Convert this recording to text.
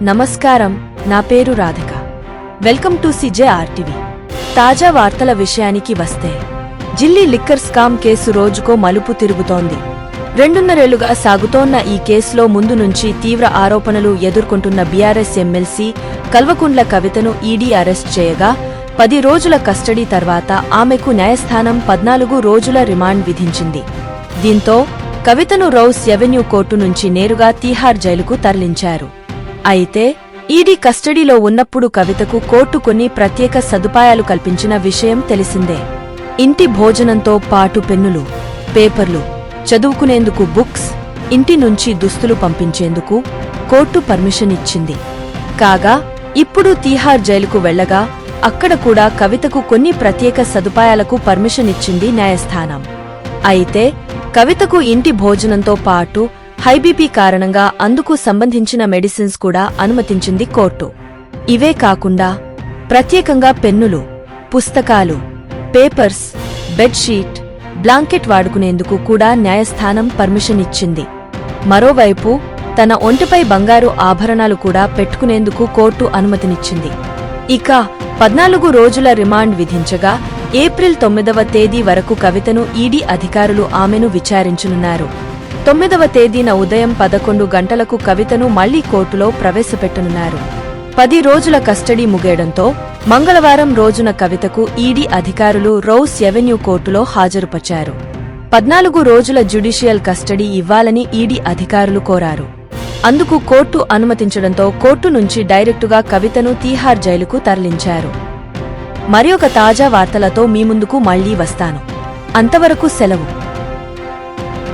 నమస్కారం నా పేరు Radhika. Welcome to CJ RTV. తాజా వార్తల విషయానికి వస్తే జిల్లీ లిక్కర్ స్కామ్ కేసు రోజుకో మలుపు తిరుగుతోంది. రెండున్నరేళ్ళుగా సాగుతోన్న ఈ కేసులో ముందు నుంచి తీవ్ర ఆరోపణలు ఎదుర్కొంటున్న బీఆర్ఎస్ ఎమ్మెల్సీ కల్వకుండ్ల కవితను ఈడీ అరెస్ట్ చేయగా పది రోజుల కస్టడీ తర్వాత ఆమెకు న్యాయస్థానం పద్నాలుగు రోజుల రిమాండ్ విధించింది. దీంతో కవితను రౌస్ ఎవెన్యూ కోర్టు నుంచి నేరుగా తీహార్ జైలుకు తరలించారు. అయితే ఈడీ కస్టడీలో ఉన్నప్పుడు కవితకు కోర్టు కొన్ని ప్రత్యేక సదుపాయాలు కల్పించిన విషయం తెలిసిందే. ఇంటి భోజనంతో పాటు పెన్నులు పేపర్లు చదువుకునేందుకు బుక్స్ ఇంటి నుంచి దుస్తులు పంపించేందుకు కోర్టు పర్మిషన్ ఇచ్చింది. కాగా ఇప్పుడు తీహార్ జైలుకు వెళ్ళగా అక్కడ కూడా కవితకు కొన్ని ప్రత్యేక సదుపాయాలకు పర్మిషన్ ఇచ్చింది న్యాయస్థానం. అయితే కవితకు ఇంటి భోజనంతో పాటు హైబీపీ కారణంగా అందుకు సంబంధించిన మెడిసిన్స్ కూడా అనుమతించింది కోర్టు. ఇవే కాకుండా ప్రత్యేకంగా పెన్నులు పుస్తకాలు పేపర్స్ బెడ్షీట్ బ్లాంకెట్ వాడుకునేందుకు కూడా న్యాయస్థానం పర్మిషన్ ఇచ్చింది. మరోవైపు తన ఒంటిపై బంగారు ఆభరణాలు కూడా పెట్టుకునేందుకు కోర్టు అనుమతినిచ్చింది. ఇక పద్నాలుగు రోజుల రిమాండ్ విధించగా ఏప్రిల్ తొమ్మిదవ తేదీ వరకు కవితను ఈడీ అధికారులు ఆమెను విచారించనున్నారు. తొమ్మిదవ తేదీన ఉదయం పదకొండు గంటలకు కవితను మళ్ళీ కోర్టులో ప్రవేశపెట్టనున్నారు. పది రోజుల కస్టడీ ముగియడంతో మంగళవారం రోజున కవితకు ఈడీ అధికారులు రౌస్ ఎవెన్యూ కోర్టులో హాజరుపచ్చారు పద్నాలుగు రోజుల జ్యుడిషియల్ కస్టడీ ఇవ్వాలని ఈడీ అధికారులు కోరారు. అందుకు కోర్టు అనుమతించడంతో కోర్టు నుంచి డైరెక్టుగా కవితను తీహార్ జైలుకు తరలించారు. మరి ఒక తాజా వార్తలతో మీ ముందుకు మళ్ళీ వస్తాను. అంతవరకు సెలవు.